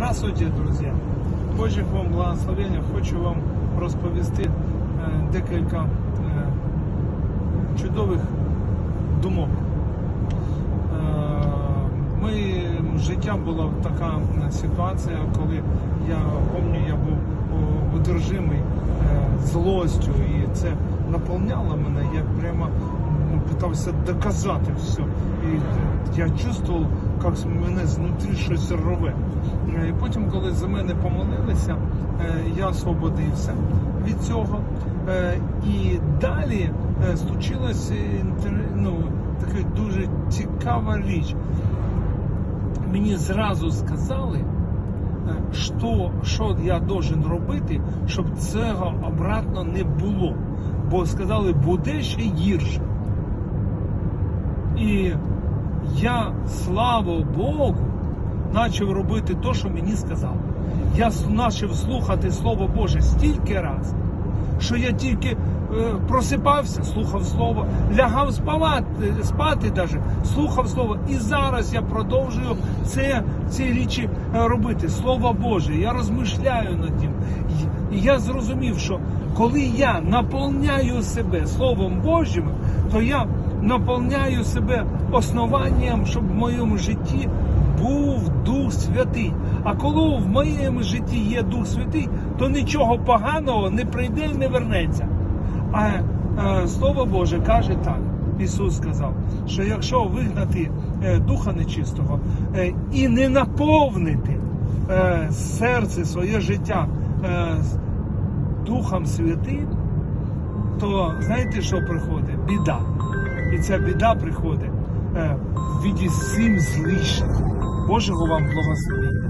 Здравствуйте, друзі! Божих вам благословення. Хочу вам розповісти декілька е, чудових думок. Е, Ми, життя була така ситуація, коли я пам'ятаю, я був одержимий злостю, і це наповняло мене. Я прямо питався доказати все. І я чувствував, як мене знутрі щось рве. Е, І потім, коли за мене помолилися, е, я освободився від цього. Е, І далі случилася ну, така дуже цікава річ. Мені зразу сказали, що, що я должен робити, щоб цього обратно не було. Бо сказали, буде ще гірше. І я, слава Богу, почав робити те, що мені сказали. Я почав слухати Слово Боже стільки раз, що я тільки е, просипався, слухав слово, лягав спавати, спати даже, слухав слово. І зараз я продовжую це, ці речі е, робити. Слово Боже, я розмишляю над ним. І я зрозумів, що коли я наповняю себе Словом Божим, то я наповняю себе основанням, щоб в моєму житті був Дух Святий. А коли в моєму житті є Дух Святий, то нічого поганого не прийде і не вернеться. А е, Слово Боже каже так. Ісус сказав, що якщо вигнати е, духа нечистого е, і не наповнити серце своє життя Духом Святим, то знаєте, що приходить? Біда. І ця біда приходить е, в віді сім злишних. Божого вам благословення.